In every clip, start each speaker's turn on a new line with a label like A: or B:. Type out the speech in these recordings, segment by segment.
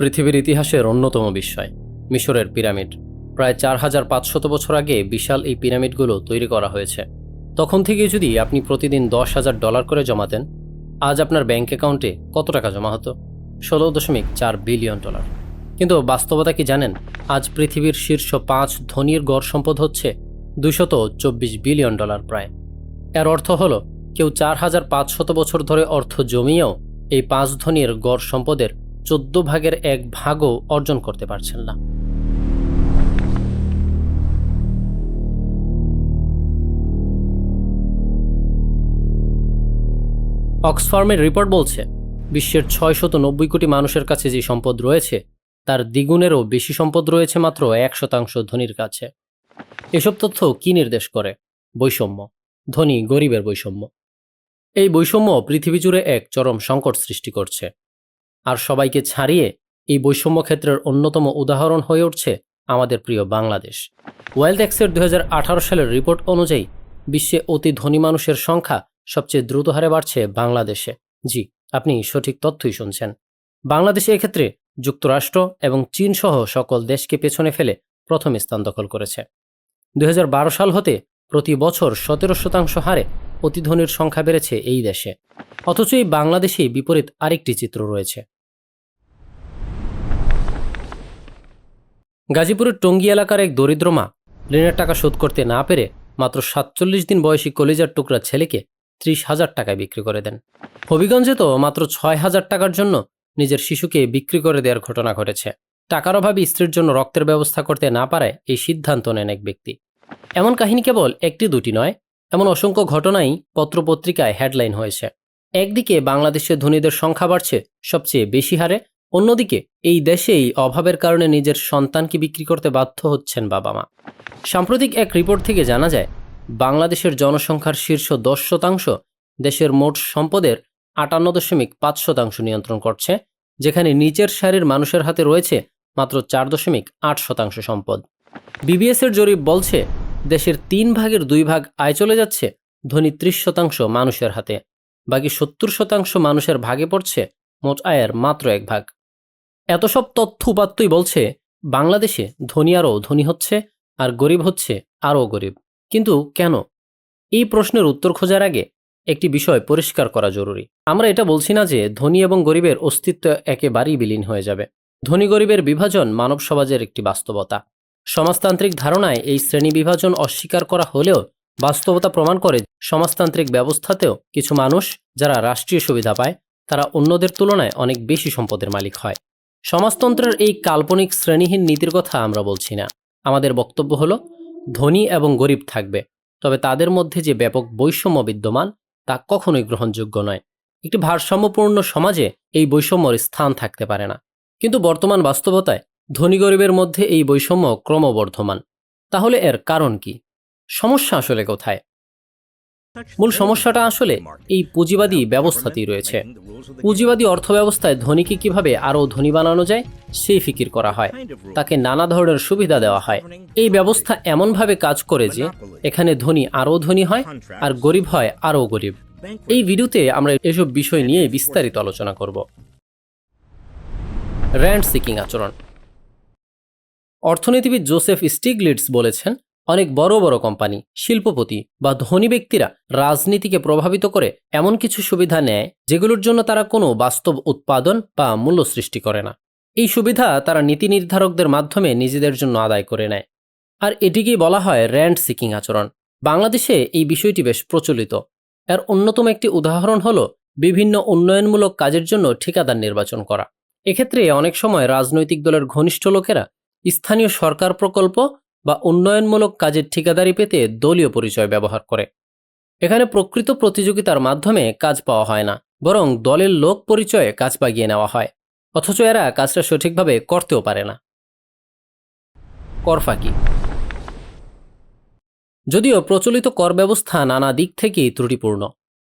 A: পৃথিবীর ইতিহাসের অন্যতম বিস্ময়, মিশরের পিরামিড। প্রায় চার হাজার পাঁচশত বছর আগে বিশাল এই পিরামিডগুলো তৈরি করা হয়েছে। তখন থেকে যদি আপনি প্রতিদিন দশ হাজার ডলার করে জমাতেন, আজ আপনার ব্যাংক অ্যাকাউন্টে কত টাকা জমা হতো? ষোলো দশমিক চার বিলিয়ন ডলার। কিন্তু বাস্তবতা কি জানেন? আজ পৃথিবীর শীর্ষ পাঁচ ধনীর গড় সম্পদ হচ্ছে দুশত চব্বিশ বিলিয়ন ডলার প্রায়। এর অর্থ হলো, কেউ চার হাজার পাঁচশত বছর ধরে অর্থ জমিয়েও এই পাঁচ ধনীর গড় সম্পদের চোদ্দ ভাগের এক ভাগও অর্জন করতে পারছেন না। অক্সফার্মের রিপোর্ট বলছে, বিশ্বের ছয়শত নব্বই কোটি মানুষের কাছে যে সম্পদ রয়েছে, তার দ্বিগুণেরও বেশি সম্পদ রয়েছে মাত্র এক শতাংশ ধনীর কাছে। এসব তথ্য কি নির্দেশ করে? বৈষম্য। ধনী গরিবের বৈষম্য। এই বৈষম্য পৃথিবী জুড়ে এক চরম সংকট সৃষ্টি করছে। আর সবাইকে ছাড়িয়ে এই বৈষম্য ক্ষেত্রের অন্যতম উদাহরণ হয়ে উঠছে আমাদের প্রিয় বাংলাদেশ। ওয়েলথ এক্সের দুই হাজার আঠারো সালের রিপোর্ট অনুযায়ী, বিশ্বে অতি ধনী মানুষের সংখ্যা সবচেয়ে দ্রুত হারে বাড়ছে বাংলাদেশে। জি, আপনি সঠিক তথ্যই শুনছেন। বাংলাদেশে এক্ষেত্রে যুক্তরাষ্ট্র এবং চীন সহ সকল দেশকে পেছনে ফেলে প্রথম স্থান দখল করেছে। দু হাজার বারো সাল হতে প্রতি বছর সতেরো শতাংশ হারে অতি ধনীর সংখ্যা বেড়েছে এই দেশে। অথচ এই বাংলাদেশেই বিপরীত আরেকটি চিত্র রয়েছে। গাজীপুরের টঙ্গী এলাকার এক দরিদ্র মা ঋণের টাকা শোধ করতে না পেরে মাত্র সাতচল্লিশ দিন বয়সী কলিজার টুকরা ছেলেকে ত্রিশ হাজার টাকায় বিক্রি করে দেন। হবিগঞ্জে তো মাত্র ছয় হাজার টাকার জন্য নিজের শিশুকে বিক্রি করে দেওয়ার ঘটনা ঘটেছে। টাকার অভাবে স্ত্রীর জন্য রক্তের ব্যবস্থা করতে না পারায় এই সিদ্ধান্ত নেন এক ব্যক্তি। এমন কাহিনী কেবল একটি দুটি নয় এমন অসংখ্য ঘটনাই পত্রপত্রিকায় হেডলাইন হয়েছে। একদিকে বাংলাদেশে ধনীদের সংখ্যা বাড়ছে, সবচেয়ে বেশি হারে। অন্যদিকে এই দেশেই অভাবের কারণে নিজের সন্তানকে বিক্রি করতে বাধ্য হচ্ছেন বাবা মা। সাম্প্রতিক এক রিপোর্ট থেকে জানা যায়, বাংলাদেশের জনসংখ্যার শীর্ষ দশ শতাংশ দেশের মোট সম্পদের আটান্ন দশমিক পাঁচ শতাংশ নিয়ন্ত্রণ করছে, যেখানে নিচের সারির মানুষের হাতে রয়েছে মাত্র চার দশমিক আট শতাংশ সম্পদ। বিবিএসের জরিপ বলছে দেশের তিন ভাগের দুই ভাগ আয় চলে যাচ্ছে, ধনী ত্রিশ শতাংশ মানুষের হাতে। বাকি সত্তর শতাংশ মানুষের ভাগে পড়ছে, মোট আয়ের মাত্র এক ভাগ। এত সব তথ্য উপাত্তই বলছে, বাংলাদেশে ধনী আরও ধনী হচ্ছে আর গরিব হচ্ছে আরও গরিব। কিন্তু কেন? এই প্রশ্নের উত্তর খোঁজার আগে একটি বিষয় পরিষ্কার করা জরুরি। আমরা এটা বলছি না যে ধনী এবং গরিবের অস্তিত্ব একেবারেই বিলীন হয়ে যাবে। ধনী গরিবের বিভাজন মানব সমাজের একটি বাস্তবতা। সমাজতান্ত্রিক ধারণায় এই শ্রেণি বিভাজন অস্বীকার করা হলেও বাস্তবতা প্রমাণ করে সমাজতান্ত্রিক ব্যবস্থাতেও কিছু মানুষ যারা রাষ্ট্রীয় সুবিধা পায়, তারা অন্যদের তুলনায় অনেক বেশি সম্পদের মালিক হয়। সমাজতন্ত্রের এই কাল্পনিক শ্রেণীহীন নীতির কথা আমরা বলছি না। আমাদের বক্তব্য হলো, ধনী এবং গরিব থাকবে, তবে তাদের মধ্যে যে ব্যাপক বৈষম্য বিদ্যমান, তা কখনোই গ্রহণযোগ্য নয়। একটি ভারসাম্যপূর্ণ সমাজে এই বৈষম্যর স্থান থাকতে পারে না। কিন্তু বর্তমান বাস্তবতায় ধনী গরিবের মধ্যে এই বৈষম্য ক্রমবর্ধমান। তাহলে এর কারণ কি? সমস্যা আসলে কোথায়? মূল সমস্যাটা আসলে এই পুঁজিবাদী ব্যবস্থাতেই রয়েছে। পুঁজিবাদী অর্থব্যবস্থায় ধনীকে কীভাবে আরও ধনী বানানো যায়, সেই ফিকির করা হয়। তাকে নানা ধরনের সুবিধা দেওয়া হয়। এই ব্যবস্থা এমনভাবে কাজ করে যে, এখানে ধনী আরও ধনী হয় আর গরিব হয় আরও গরিব। এই ভিডিওতে আমরা এসব বিষয় নিয়ে বিস্তারিত আলোচনা করব। র্যান্ড সিকিং আচরণ। অর্থনীতিবিদ জোসেফ স্টিগলিটস বলেছেন, অনেক বড় বড় কোম্পানি, শিল্পপতি বা ধনী ব্যক্তিরা রাজনীতিকে প্রভাবিত করে এমন কিছু সুবিধা নেয় যেগুলোর জন্য তারা কোনো বাস্তব উৎপাদন বা মূল্য সৃষ্টি করে না। এই সুবিধা তারা নীতি নির্ধারকদের মাধ্যমে নিজেদের জন্য আদায় করে নেয়। আর এটিকেই বলা হয় র্যান্ড সিকিং আচরণ। বাংলাদেশে এই বিষয়টি বেশ প্রচলিত। এর অন্যতম একটি উদাহরণ হল বিভিন্ন উন্নয়নমূলক কাজের জন্য ঠিকাদার নির্বাচন করা। এক্ষেত্রে অনেক সময় রাজনৈতিক দলের ঘনিষ্ঠ লোকেরা স্থানীয় সরকার প্রকল্প বা উন্নয়নমূলক কাজের ঠিকাদারি পেতে দলীয় পরিচয় ব্যবহার করে। এখানে প্রকৃত প্রতিযোগিতার মাধ্যমে কাজ পাওয়া হয় না, বরং দলের লোক পরিচয়ে কাজ পাগিয়ে নেওয়া হয়, অথচ এরা কাজটা সঠিকভাবে করতেও পারে না। করফাকি যদিও প্রচলিত কর ব্যবস্থা নানা দিক থেকেই ত্রুটিপূর্ণ,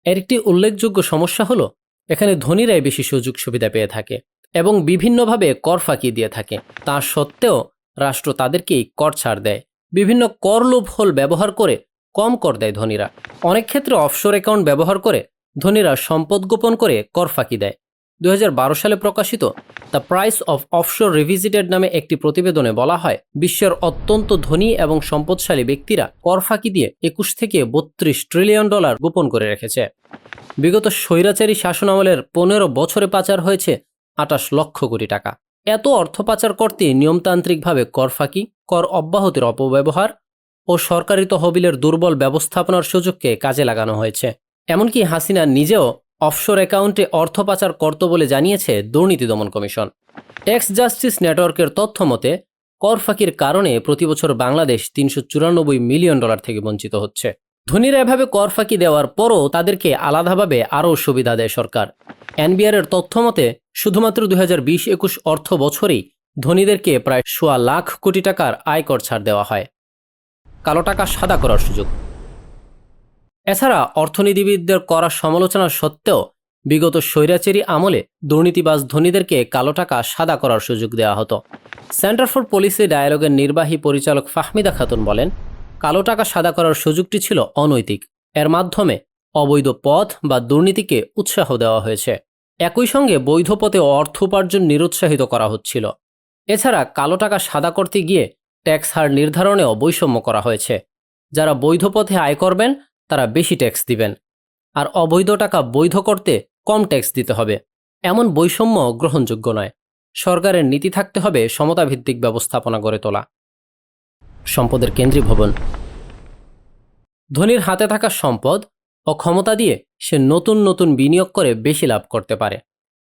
A: এর একটি উল্লেখযোগ্য সমস্যা হল, এখানে ধনীরাই বেশি সুযোগ সুবিধা পেয়ে থাকে। এবং বিভিন্নভাবে কর ফাঁকি দিয়ে থাকে। তা সত্ত্বেও রাষ্ট্র তাদেরকেই কর ছাড় দেয়। বিভিন্ন কর লোভহল ব্যবহার করে কম কর দেয় ধনীরা। অনেক ক্ষেত্রে অফশোর অ্যাকাউন্ট ব্যবহার করে ধনীরা সম্পদ গোপন করে কর ফাঁকি দেয়। দু হাজার বারো সালে প্রকাশিত the price of offshore revisited নামে একটি প্রতিবেদনে বলা হয়, বিশ্বের অত্যন্ত ধনী এবং সম্পদশালী ব্যক্তিরা কর ফাঁকি দিয়ে একুশ থেকে বত্রিশ ট্রিলিয়ন ডলার গোপন করে রেখেছে। বিগত স্বৈরাচারী শাসনামলের পনেরো বছরে পাচার হয়েছে আটাশ লক্ষ কোটি টাকা। এত অর্থ পাচার করতে নিয়মতান্ত্রিকভাবে কর ফাঁকি, কর অব্যাহতির অপব্যবহার ও সরকারি তহবিলের দুর্বল ব্যবস্থাপনার সুযোগকে কাজে লাগানো হয়েছে। এমনকি হাসিনা নিজেও অফশোর অ্যাকাউন্টে অর্থ পাচার করত বলে জানিয়েছে দুর্নীতি দমন কমিশন। ট্যাক্স জাস্টিস নেটওয়ার্কের তথ্য মতে, কর ফাঁকির কারণে প্রতিবছর বাংলাদেশ তিনশো চুরানব্বই মিলিয়ন ডলার থেকে বঞ্চিত হচ্ছে। ধনীরা এভাবে কর ফাঁকি দেওয়ার পরও তাদেরকে আলাদাভাবে আরও সুবিধা দেয় সরকার। এনবিআর এর তথ্য মতে, শুধুমাত্র দুই হাজার বিশ একুশ অর্থ বছরেই ধনীদেরকে প্রায় সোয়া লাখ কোটি টাকার আয়কর ছাড় দেওয়া হয়। কালো টাকা সাদা করার সুযোগ। এছাড়া অর্থনীতিবিদদের করা সমালোচনা সত্ত্বেও বিগত স্বৈরাচারী আমলে দুর্নীতিবাজ ধনীদেরকে কালো টাকা সাদা করার সুযোগ দেওয়া হতো। সেন্টার ফর পলিসি ডায়ালগের নির্বাহী পরিচালক ফাহমিদা খাতুন বলেন কালো টাকা সাদা করার সুযোগটি ছিল অনৈতিক। এর মাধ্যমে অবৈধ পথ বা দুর্নীতিকে উৎসাহ দেওয়া হয়েছে। একই সঙ্গে বৈধ পথে অর্থ উপার্জন নিরুৎসাহিত করা হচ্ছিল। এছাড়া কালো টাকা সাদা করতে গিয়ে ট্যাক্স হার নির্ধারণেও বৈষম্য করা হয়েছে। যারা বৈধ পথে আয় করবেন, তারা বেশি ট্যাক্স দিবেন। আর অবৈধ টাকা বৈধ করতে কম ট্যাক্স দিতে হবে। এমন বৈষম্য গ্রহণযোগ্য নয়। সরকারের নীতি থাকতে হবে সমতাভিত্তিক ব্যবস্থাপনা গড়ে তোলা। সম্পদের কেন্দ্রীভবন ধনীর হাতে থাকা সম্পদ ও ক্ষমতা দিয়ে সে নতুন নতুন বিনিয়োগ করে বেশি লাভ করতে পারে।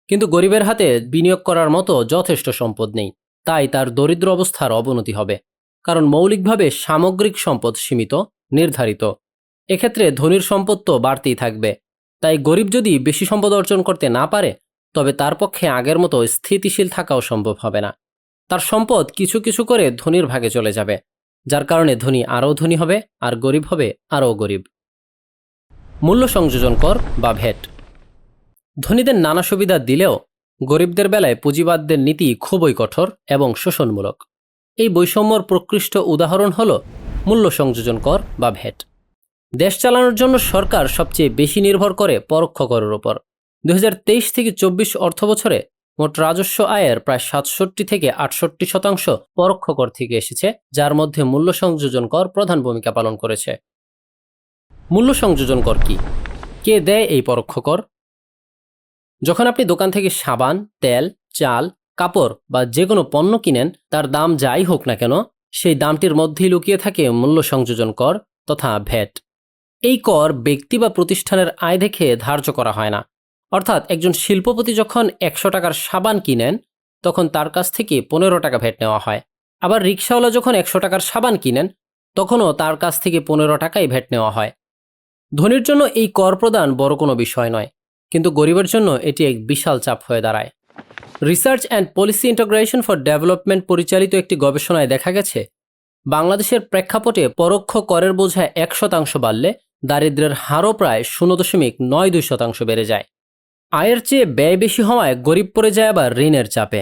A: কিন্তু গরিবের হাতে বিনিয়োগ করার মতো যথেষ্ট সম্পদ নেই। তাই তার দরিদ্র অবস্থার অবনতি হবে। কারণ মৌলিকভাবে সামগ্রিক সম্পদ সীমিত, নির্ধারিত। এক্ষেত্রে ধনীর সম্পদ তো বাড়তেই থাকবে। তাই গরিব যদি বেশি সম্পদ অর্জন করতে না পারে, তবে তার পক্ষে আগের মতো স্থিতিশীল থাকাও সম্ভব হবে না। তার সম্পদ কিছু কিছু করে ধনীর ভাগে চলে যাবে। যার কারণে ধনী আরও ধনী হবে, আর গরিব হবে আরও গরিব। মূল্য সংযোজন কর বা ভ্যাট ধনীদের নানা সুবিধা দিলেও গরিবদের বেলায় পুঁজিবাদদের নীতি খুবই কঠোর এবং শোষণমূলক। এই বৈষম্যর প্রকৃষ্ট উদাহরণ হল মূল্য সংযোজন কর বা ভ্যাট দেশ চালানোর জন্য সরকার সবচেয়ে বেশি নির্ভর করে পরোক্ষ করের ওপর। দু হাজার তেইশ থেকে চব্বিশ অর্থ বছরে মোট রাজস্ব আয়ের প্রায় সাতষট্টি থেকে আটষট্টি শতাংশ পরোক্ষ কর থেকে এসেছে, যার মধ্যে মূল্য সংযোজন কর প্রধান ভূমিকা পালন করেছে। মূল্য সংযোজন কর কি? কে দেয় এই পরোক্ষ কর? যখন আপনি দোকান থেকে সাবান, তেল, চাল, কাপড় বা যে কোনো পণ্য কিনেন, তার দাম যাই হোক না কেন, সেই দামটির মধ্যেই লুকিয়ে থাকে মূল্য সংযোজন কর তথা ভ্যাট। এই কর ব্যক্তি বা প্রতিষ্ঠানের আয় দেখে ধার্য করা হয় না। অর্থাৎ একজন শিল্পপতি যখন একশো টাকার সাবান কিনেন, তখন তার কাছ থেকে পনেরো টাকা ভ্যাট নেওয়া হয়। আবার রিক্সাওয়ালা যখন একশো টাকার সাবান কিনেন, তখনও তার কাছ থেকে পনেরো টাকাই ভ্যাট নেওয়া হয়। ধনীর জন্য এই কর প্রদান বড় কোনো বিষয় নয়, কিন্তু গরিবের জন্য এটি এক বিশাল চাপ হয়ে দাঁড়ায়। Research and policy integration for development পরিচালিত একটি গবেষণায় দেখা গেছে, বাংলাদেশের প্রেক্ষাপটে পরোক্ষ করের বোঝায় এক শতাংশ বাড়লে দারিদ্র্যের হারও প্রায় শূন্য দশমিক নয় দুই শতাংশ বেড়ে যায়। আয়ের চেয়ে ব্যয় বেশি হওয়ায় গরিব পড়ে যায় আবার ঋণের চাপে।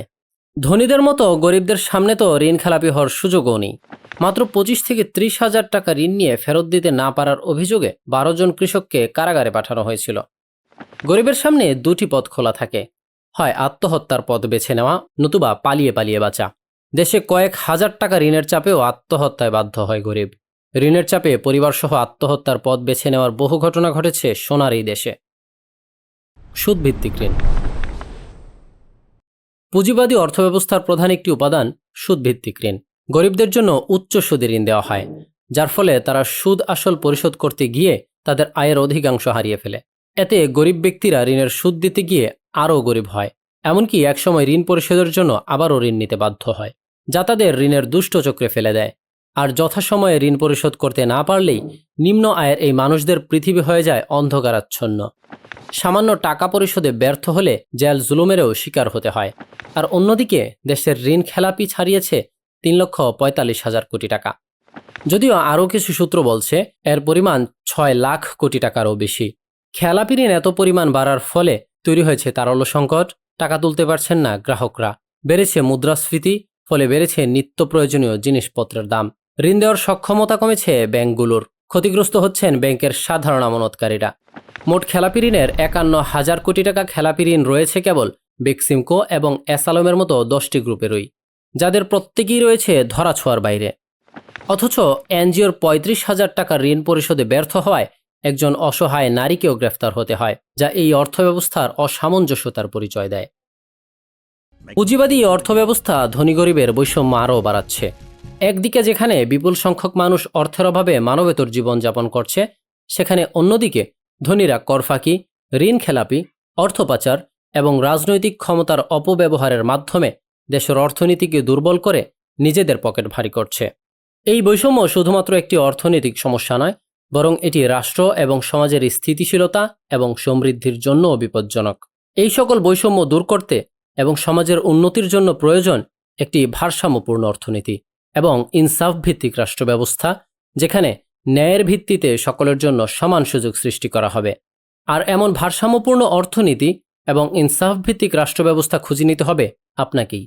A: ধনীদের মতো গরিবদের সামনে তো ঋণ খেলাপি হওয়ার সুযোগও নেই। মাত্র পঁচিশ থেকে ত্রিশ হাজার টাকা ঋণ নিয়ে ফেরত দিতে না পারার অভিযোগে বারো জন কৃষককে কারাগারে পাঠানো হয়েছিল। গরিবের সামনে দুটি পথ খোলা থাকে। হয় আত্মহত্যার পথ বেছে নেওয়া, নতুবা পালিয়ে পালিয়ে বাঁচা। দেশে কয়েক হাজার টাকা ঋণের চাপেও আত্মহত্যায় বাধ্য হয় গরিব। ঋণের চাপে পরিবারসহ আত্মহত্যার পথ বেছে নেওয়ার বহু ঘটনা ঘটেছে সোনার এই দেশে। সুদভিত্তিক ঋণ। পুঁজিবাদী অর্থব্যবস্থার প্রধান একটি উপাদান সুদভিত্তিক ঋণ। গরিবদের জন্য উচ্চ সুদে ঋণ দেওয়া হয়, যার ফলে তারা সুদ আসল পরিশোধ করতে গিয়ে তাদের আয়ের অধিকাংশ হারিয়ে ফেলে। এতে গরিব ব্যক্তিরা ঋণের সুদ দিতে গিয়ে আরও গরিব হয়, এমনকি একসময় ঋণ পরিশোধের জন্য আবারও ঋণ নিতে বাধ্য হয়, যা তাদের ঋণের দুষ্ট চক্রে ফেলে দেয়। আর যথাসময়ে ঋণ পরিশোধ করতে না পারলেই নিম্ন আয়ের এই মানুষদের পৃথিবী হয়ে যায় অন্ধকারাচ্ছন্ন। সামান্য টাকা পরিশোধে ব্যর্থ হলে জেল জুলুমেরও শিকার হতে হয়। আর অন্যদিকে দেশের ঋণ খেলাপি ছাড়িয়েছে তিন লক্ষ পঁয়তাল্লিশ হাজার কোটি টাকা। যদিও আরও কিছু সূত্র বলছে, এর পরিমাণ ছয় লাখ কোটি টাকারও বেশি। খেলাপি ঋণ এত পরিমাণ বাড়ার ফলে তৈরি হয়েছে তারল্য সংকট, টাকা তুলতে পারছেন না গ্রাহকরা। বেড়েছে মুদ্রাস্ফীতি, ফলে বেড়েছে নিত্য প্রয়োজনীয় জিনিসপত্রের দাম। ঋণ দেওয়ার সক্ষমতা কমেছে ব্যাংকগুলোর। ক্ষতিগ্রস্ত হচ্ছেন ব্যাংকের সাধারণ আমানতকারীরা। মোট খেলাপি ঋণের একান্ন হাজার কোটি টাকা খেলাপি ঋণ রয়েছে কেবল বেক্সিমকো এবং অ্যাসালমের মতো দশটি গ্রুপেরই, যাদের প্রত্যেকেই রয়েছে ধরাছোঁয়ার বাইরে। অথচ এনজিওর পঁয়ত্রিশ হাজার টাকার ঋণ পরিশোধে ব্যর্থ হওয়ায় একজন অসহায় নারীকেও গ্রেফতার হতে হয়, যা এই অর্থব্যবস্থার অসামঞ্জস্যতার পরিচয় দেয়। পুঁজিবাদী অর্থব্যবস্থা ধনী গরিবের বৈষম্য আরও বাড়াচ্ছে। একদিকে যেখানে বিপুল সংখ্যক মানুষ অর্থের অভাবে মানবেতর জীবনযাপন করছে, সেখানে অন্যদিকে ধনীরা করফাকি, ঋণ খেলাপি অর্থ পাচার এবং রাজনৈতিক ক্ষমতার অপব্যবহারের মাধ্যমে দেশের অর্থনীতিকে দুর্বল করে নিজেদের পকেট ভারী করছে। এই বৈষম্য শুধুমাত্র একটি অর্থনৈতিক সমস্যা নয়, বরং এটি রাষ্ট্র এবং সমাজের স্থিতিশীলতা এবং সমৃদ্ধির জন্যও বিপজ্জনক। এই সকল বৈষম্য দূর করতে এবং সমাজের উন্নতির জন্য প্রয়োজন একটি ভারসাম্যপূর্ণ অর্থনীতি। এবং ইনসাফ ভিত্তিক রাষ্ট্র ব্যবস্থা যেখানে ন্যায়ের ভিত্তিতে সকলের জন্য সমান সুযোগ সৃষ্টি করা হবে। আর এমন ভারসাম্যপূর্ণ অর্থনীতি এবং ইনসাফ ভিত্তিক রাষ্ট্র ব্যবস্থা খুঁজে নিতে হবে আপনাকেই।